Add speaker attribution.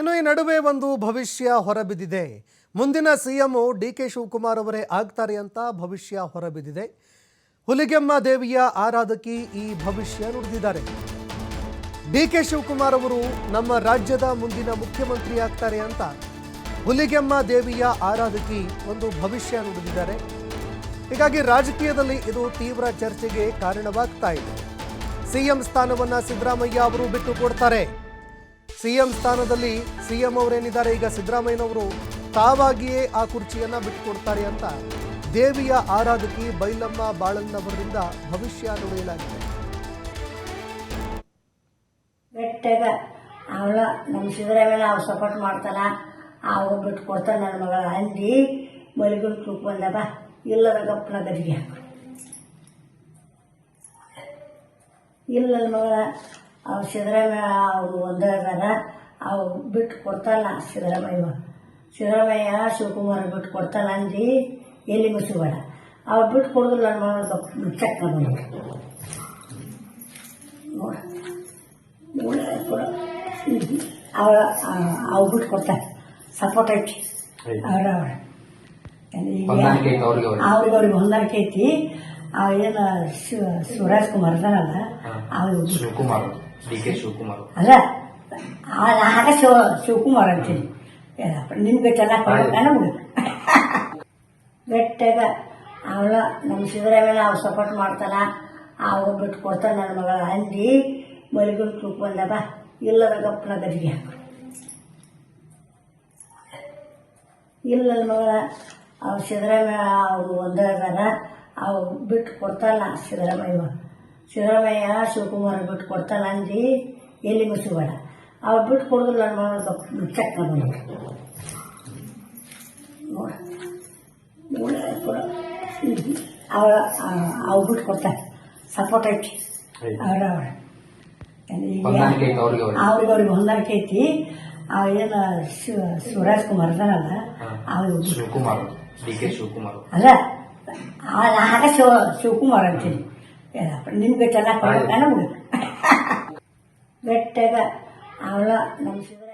Speaker 1: ಇನ್ನು ಈ ನಡುವೆ ಒಂದು ಭವಿಷ್ಯ ಹೊರಬಿದ್ದಿದೆ. ಮುಂದಿನ C CM D K Shivakumar ಅವರೇ ಆಗ್ತಾರೆ ಅಂತ ಭವಿಷ್ಯ ಹೊರಬಿದ್ದಿದೆ. ಹುಲಿಗೆಮ್ಮ ದೇವಿಯ ಆರಾಧಕಿ ಈ ಭವಿಷ್ಯ ನುಡಿದಿದ್ದಾರೆ. ಡಿ ಕೆ ಶಿವಕುಮಾರ್ ಅವರು ನಮ್ಮ ರಾಜ್ಯದ ಮುಂದಿನ ಮುಖ್ಯಮಂತ್ರಿ ಆಗ್ತಾರೆ ಅಂತ ಹುಲಿಗೆಮ್ಮ ದೇವಿಯ ಆರಾಧಕಿ ಒಂದು ಭವಿಷ್ಯ ನುಡಿದಿದ್ದಾರೆ. ಹೀಗಾಗಿ ರಾಜಕೀಯದಲ್ಲಿ ಇದು ತೀವ್ರ ಚರ್ಚೆಗೆ ಕಾರಣವಾಗ್ತಾ ಇದೆ. ಸಿಎಂ ಸ್ಥಾನವನ್ನು ಸಿದ್ದರಾಮಯ್ಯ ಅವರು ಬಿಟ್ಟು ಕೊಡ್ತಾರೆ. ಸಿಎಂ ಸ್ಥಾನದಲ್ಲಿ ಸಿಎಂ ಅವರೇನಿದ್ದಾರೆ? ಈಗ ಸಿದ್ದರಾಮಯ್ಯನವರು ತಾವಾಗಿಯೇ ಆ ಕುರ್ಚಿಯನ್ನ ಬಿಟ್ಟುಕೊಡ್ತಾರೆ ಅಂತ ದೇವಿಯ ಆರಾಧಕಿ ಬೈಲಮ್ಮ ಬಾಳನ್ನವರಿಂದ ಭವಿಷ್ಯ ನುಡಿಯಲಾಗಿದೆ.
Speaker 2: ಬೆಟ್ಟಗ ಅವಳ ನಮ್ಮ ಸಿದ್ದರಾಮಯ್ಯ ಅವ್ರು ಸಪೋರ್ಟ್ ಮಾಡ್ತಾನ ಅವ್ರು ಬಿಟ್ಟು ಕೊಡ್ತಾನೆ ನನ್ನ ಮಗಳ. ಅಲ್ಲಿ ಮಲಿಗಳು ಕೂಕೊಂಡಪ್ಪ ಇಲ್ಲದ ಗಪ್ಪನ ಗದಿಗೆ ಇಲ್ಲ ನನ್ನ ಮಗಳ. ಅವ್ರು ಸಿದ್ದರಾಮಯ್ಯ ಅವರು ಒಂದೇ ಅದಾರ ಅವ್ರು ಬಿಟ್ಟು ಕೊಡ್ತಾನ ಸಿದ್ದರಾಮಯ್ಯ ಸಿದ್ದರಾಮಯ್ಯ ಶಿವಕುಮಾರ್ ಬಿಟ್ಟು ಕೊಡ್ತಾನ ಅಂದು ಎಲ್ಲಿ ಮುಸಿಬೇಡ ಅವ್ರು ಬಿಟ್ಟು ಕೊಡೋದಿಲ್ಲ ಗಪ್ ಚೆಕ್ ನೋಡಿ. ಅವಳ ಅವು ಬಿಟ್ಟು ಕೊಡ್ತಾರೆ ಸಪೋರ್ಟ್ ಐತಿ. ಅವ್ರ
Speaker 3: ಅವ್ರಿಗೆ ಅವ್ರಿಗೆ.
Speaker 2: ಹೊಂದಾಣಿಕೆ ಐತಿ. ಅವ ಏನು ಶಿವರಾಜ್ ಕುಮಾರ್ ಅದಾನಲ್ಲ ಅವ್ರು
Speaker 3: ಶಿವಕುಮಾರ್. ಡಿ ಕೆ ಶಿವಕುಮಾರ್
Speaker 2: ಅಲ್ಲ ಆಗ ಶಿವ, ಶಿವಕುಮಾರ್ ಅಂತೀನಿ. ನಿಮ್ಗೆ ಚೆನ್ನಾಗಿ ಕೊಡ್ಬೇಕ ನಮ್ಗೆ ಅವಳ, ನಮ್ಮ ಸಿದ್ದರಾಮಯ್ಯ ಅವ್ರು ಸಪೋರ್ಟ್ ಮಾಡ್ತಾನ ಅವ್ರು ಬಿಟ್ಟು ಕೊಡ್ತಾನೆ ನನ್ನ ಮಗಳ. ಅಂದು ಮಲಿಗಿನ ತೂಕ ಬಂದವ ಇಲ್ಲದ ಗಪ್ಪನ ಗದಿಗೆ ಹಾಕು. ಇಲ್ಲ ನನ್ನ ಮಗಳ ಅವ್ರು ಸಿದ್ದರಾಮಯ್ಯ ಅವರು ಒಂದೇ ಅದಾರ ಅವ್ರು ಬಿಟ್ಟು ಕೊಡ್ತಾನ ಸಿದ್ದರಾಮಯ್ಯ ಸಿದ್ದರಾಮಯ್ಯ ಶಿವಕುಮಾರ್ ಬಿಟ್ಟು ಕೊಡ್ತಾನ ಅಂದು ಎಲ್ಲಿ ಮುಸುಬೇಡ ಅವ್ರು ಬಿಟ್ಟು ಕೊಡೋದಿಲ್ಲ ನಾನು ಚೆಕ್ ಅವಳ ಅವು ಬಿಟ್ಟು ಕೊಡ್ತಾರೆ ಸಪೋರ್ಟ್ ಐತಿ. ಅವ್ರ ಅವ್ರ
Speaker 3: ಅವ್ರಿಗೆ ಅವ್ರಿಗೆ.
Speaker 2: ಹೊಂದಾಣಿಕೆ ಐತಿ. ಅವ ಏನು ಶಿವರಾಜ್ ಕುಮಾರ್ ಅದಾನಲ್ಲ ಅವ್ರು
Speaker 3: ಶಿವಕುಮಾರ್ ಡಿ ಕೆ ಶಿವಕುಮಾರ್.
Speaker 2: ಅಲ್ಲ ಆಗ ಶಿವ ಶಿವಕುಮಾರ್ ಅಂತೀನಿ. ನಿಮ್ಗೆ ಚೆನ್ನಾಗಿ ಕೊಡ್ಬೇಕ ನಮ್ಗೆ ಬೆಟ್ಟಗ ಅವಳ ನಮ್ಮ ಸಿದ್ದರಾಮಯ್ಯ